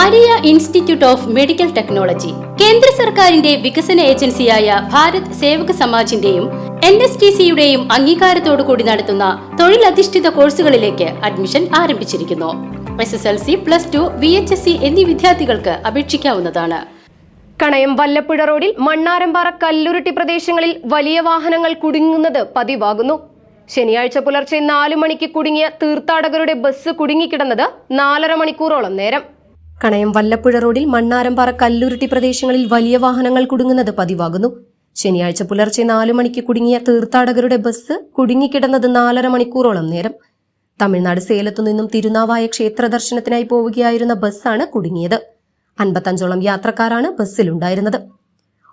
Maria Institute of Medical Technology കേന്ദ്ര സർക്കാരിന്റെ വികസന ഏജൻസിയായ ഭാരത് സേവക സമാജിന്റെയും എൻ എസ് ടി സിയുടെയും അംഗീകാരത്തോടു കൂടി നടത്തുന്ന തൊഴിലധിഷ്ഠിത കോഴ്സുകളിലേക്ക് അഡ്മിഷൻ ആരംഭിച്ചിരിക്കുന്നു. S S L C plus two B H S C എന്നീ വിദ്യാർത്ഥികൾക്ക് അപേക്ഷിക്കാവുന്നതാണ്. കണയം വല്ലപ്പുഴ റോഡിൽ മണ്ണാരമ്പാറ കല്ലുരുട്ടി പ്രദേശങ്ങളിൽ വലിയ വാഹനങ്ങൾ കുടുങ്ങുന്നത് പതിവാകുന്നു. ശനിയാഴ്ച പുലർച്ചെ നാലു മണിക്ക് കുടുങ്ങിയ തീർത്ഥാടകരുടെ ബസ് കുടുങ്ങിക്കിടന്നത് നാലര മണിക്കൂറോളം നേരം. കണയം വല്ലപ്പുഴ റോഡിൽ മണ്ണാരമ്പാറ കല്ലുരുട്ടി പ്രദേശങ്ങളിൽ വലിയ വാഹനങ്ങൾ കുടുങ്ങുന്നത് പതിവാകുന്നു. ശനിയാഴ്ച പുലർച്ചെ നാലു മണിക്ക് കുടുങ്ങിയ തീർത്ഥാടകരുടെ ബസ് കുടുങ്ങിക്കിടന്നത് നാലര മണിക്കൂറോളം നേരം. തമിഴ്നാട് സേലത്തു നിന്നും തിരുനാവായ ക്ഷേത്ര ദർശനത്തിനായി പോവുകയായിരുന്ന ബസ്സാണ് കുടുങ്ങിയത്. അൻപത്തഞ്ചോളം യാത്രക്കാരാണ് ബസ്സിലുണ്ടായിരുന്നത്.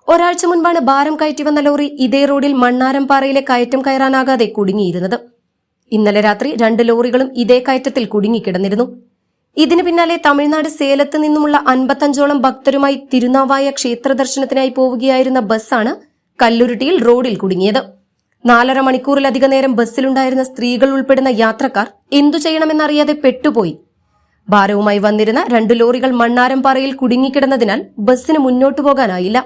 ഒരാഴ്ച മുൻപാണ് ഭാരം കയറ്റി വന്ന ലോറി ഇതേ റോഡിൽ മണ്ണാരംപാറയിലെ കയറ്റം കയറാനാകാതെ കുടുങ്ങിയിരുന്നത്. ഇന്നലെ രാത്രി രണ്ട് ലോറികളും ഇതേ കയറ്റത്തിൽ കുടുങ്ങിക്കിടന്നിരുന്നു. ഇതിന് പിന്നാലെ തമിഴ്നാട് സേലത്ത് നിന്നുമുള്ള അൻപത്തഞ്ചോളം ഭക്തരുമായി തിരുനാവായ ക്ഷേത്ര ദർശനത്തിനായി പോവുകയായിരുന്ന ബസ്സാണ് കല്ലുരുട്ടിയിൽ റോഡിൽ കുടുങ്ങിയത്. നാലര മണിക്കൂറിലധിക നേരം ബസ്സിലുണ്ടായിരുന്ന സ്ത്രീകൾ ഉൾപ്പെടുന്ന യാത്രക്കാർ എന്തു ചെയ്യണമെന്നറിയാതെ പെട്ടുപോയി. ഭാരവുമായി വന്നിരുന്ന രണ്ടു ലോറികൾ മണ്ണാരംപാറയിൽ കുടുങ്ങിക്കിടന്നതിനാൽ ബസ്സിന് മുന്നോട്ടു പോകാനായില്ല.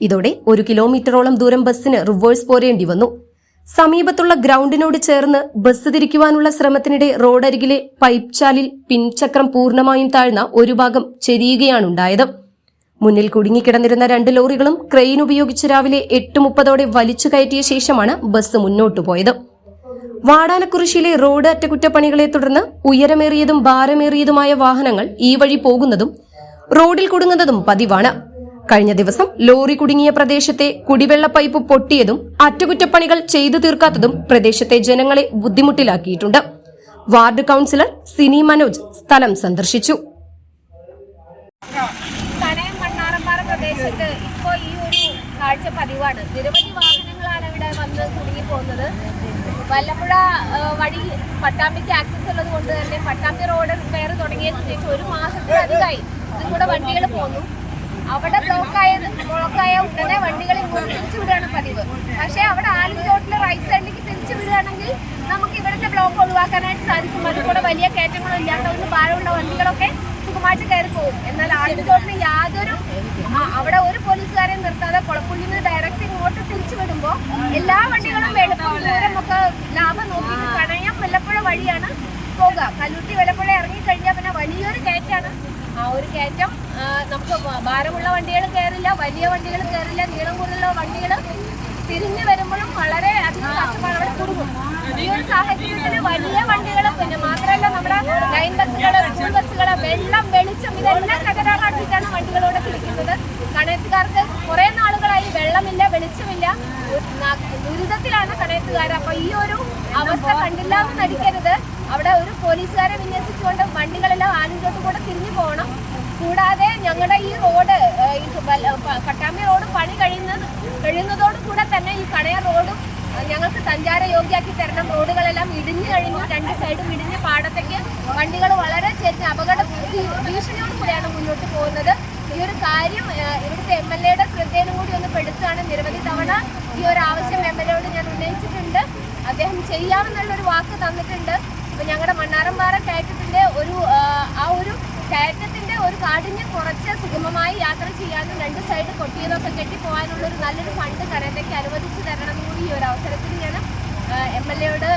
ഇതോടെ ഒരു കിലോമീറ്ററോളം ദൂരം ബസ്സിന് റിവേഴ്സ് പോരേണ്ടി വന്നു. സമീപത്തുള്ള ഗ്രൗണ്ടിനോട് ചേർന്ന് ബസ് തിരിക്കുവാനുള്ള ശ്രമത്തിനിടെ റോഡരികിലെ പൈപ്പ് ചാലിൽ പിൻചക്രം പൂർണമായും താഴ്ന്ന ഒരു ഭാഗം ചെരിയുകയാണുണ്ടായത്. മുന്നിൽ കുടുങ്ങിക്കിടന്നിരുന്ന രണ്ട് ലോറികളും ക്രെയിൻ ഉപയോഗിച്ച് രാവിലെ എട്ട് മുപ്പതോടെ വലിച്ചു കയറ്റിയ ശേഷമാണ് ബസ് മുന്നോട്ടു പോയത്. വാടാനക്കുറിശിയിലെ റോഡ് അറ്റകുറ്റപ്പണികളെ തുടർന്ന് ഉയരമേറിയതും ഭാരമേറിയതുമായ വാഹനങ്ങൾ ഈ വഴി പോകുന്നതും റോഡിൽ കുടുങ്ങുന്നതും പതിവാണ്. കഴിഞ്ഞ ദിവസം ലോറി കുടുങ്ങിയ പ്രദേശത്തെ കുടിവെള്ള പൈപ്പ് പൊട്ടിയതും അറ്റകുറ്റപ്പണികൾ ചെയ്തു തീർക്കാത്തതും പ്രദേശത്തെ ജനങ്ങളെ ബുദ്ധിമുട്ടിലാക്കിയിട്ടുണ്ട്. വാർഡ് കൌൺസിലർ സിനി മനോജ് സ്ഥലം സന്ദർശിച്ചു. പ്രദേശത്ത് ഈ ഒരു കാഴ്ച പതിവാണ്. നിരവധി വാഹനങ്ങളാണ് ഇവിടെ വന്ന് കുടുങ്ങി പോകുന്നത് വല്ലപ്പുഴ വഴി പട്ടാമ്പിക്ക് ആക്സസ് ഉള്ളത് കൊണ്ട് തന്നെ പട്ടാമ്പി റോഡ് റിപ്പയർ തുടങ്ങിയതിന് ശേഷം ഒരു മാസത്തിലധികമായി കൂടെ വണ്ടികൾ പോന്നു. അവിടെ ബ്ലോക്കായ ബ്ലോക്കായ ഉടനെ വണ്ടികൾ ഇങ്ങോട്ട് തിരിച്ചു വിടുകയാണ് പതിവ്. പക്ഷേ അവിടെ ആലിൻതോട്ടിൽ റൈറ്റ് സൈഡിലേക്ക് തിരിച്ചു വിടുകയാണെങ്കിൽ നമുക്ക് ഇവിടുത്തെ ബ്ലോക്ക് ഒഴിവാക്കാനായിട്ട് സാധിക്കും. അതുകൂടെ കൂടെ വലിയ കയറ്റങ്ങളും ഇല്ലാത്തതുകൊണ്ട് ഭാരമുള്ള വണ്ടികളൊക്കെ സുഖമായിട്ട് കയറി പോകും. എന്നാൽ ആലിൻതോട്ടിന് യാതൊരു അവിടെ ഒരു പോലീസുകാരെ നിർത്താതെ കുളപ്പുള്ളിൽ നിന്ന് ഡയറക്റ്റ് ഇങ്ങോട്ട് തിരിച്ചു വിടുമ്പോൾ എല്ലാ വണ്ടികളും എളുപ്പം ദൂരം ഒക്കെ ലാഭം നോക്കി കണയം വല്ലപ്പുഴ വഴിയാണ് പോകുക കല്ലുട്ടി വല്ലപ്പുഴ ഇറങ്ങിക്കഴിഞ്ഞാൽ പിന്നെ വലിയൊരു കയറ്റാണ് ആ ഒരു കയറ്റം നമുക്ക് ഭാരമുള്ള വണ്ടികൾ കയറില്ല വലിയ വണ്ടികൾ കയറില്ല നീളം കൂടുതലുള്ള വണ്ടികൾ തിരിഞ്ഞു വരുമ്പോഴും വളരെ അധികം കുടുങ്ങും. ഈ ഒരു സാഹചര്യത്തിൽ വലിയ വണ്ടികൾ പിന്നെ മാത്രമല്ല നമ്മുടെ ലൈൻ ബസ്സുകൾ സ്കൂൾ ബസ്സുകൾ വെള്ളം വെളിച്ചം ഇതെല്ലാം തകരാറാക്കിയിട്ടാണ് വണ്ടികളോടെ തിരിക്കുന്നത്. കണയത്തുകാർക്ക് കുറെ നാളുകളായി വെള്ളമില്ല വെളിച്ചമില്ല. ദുരിതത്തിലാണ് കണയത്തുകാർ അപ്പൊ ഈ ഒരു അവസ്ഥ കണ്ടില്ല എന്ന് നടിക്കരുത്. അവിടെ ഒരു പോലീസുകാരെ വിന്യസിച്ചുകൊണ്ട് വണ്ടികളെല്ലാം ആലിൻചോട്ട് കൂടെ തിരിഞ്ഞു പോകണം. കൂടാതെ ഞങ്ങളുടെ ഈ റോഡ് പട്ടാമ്പി റോഡ് പണി കഴിയുന്നത് കഴിയുന്നതോടു കൂടെ തന്നെ ഈ കണയ റോഡും ഞങ്ങൾക്ക് സഞ്ചാരയോഗ്യാക്കി തരണം റോഡുകളെല്ലാം ഇടിഞ്ഞു കഴിഞ്ഞു രണ്ട് സൈഡും ഇടിഞ്ഞ് പാടത്തേക്ക് വണ്ടികൾ വളരെ ചെറിയ അപകട ഭീഷണിയോട് കൂടിയാണ് മുന്നോട്ട് പോകുന്നത്. ഈ ഒരു കാര്യം ഇവിടുത്തെ എം എൽ എയുടെ ശ്രദ്ധയിലും കൂടി ഒന്ന് പെടുത്തുകയാണ് നിരവധി തവണ ഈ ഒരു ആവശ്യം എം എൽ എയോട് ഞാൻ ഉന്നയിച്ചിട്ടുണ്ട്. അദ്ദേഹം ചെയ്യാമെന്നുള്ളൊരു വാക്ക് തന്നിട്ടുണ്ട്. ഇപ്പം ഞങ്ങളുടെ മണ്ണാറമ്പാറ കയറ്റത്തിന്റെ ഒരു ആ, ഒരു കയറ്റത്തിന്റെ ഒരു കാഠിന്യം കുറച്ച് സുഗമമായി യാത്ര ചെയ്യാനും രണ്ട് സൈഡ് കൊട്ടിയതൊക്കെ കെട്ടി പോകാനുള്ള ഒരു നല്ലൊരു ഫണ്ട് കരത്തേക്ക് അനുവദിച്ചു തരണം എന്നുകൂടി ഈ ഒരു അവസരത്തിൽ ഞാൻ എം എൽ എയോട്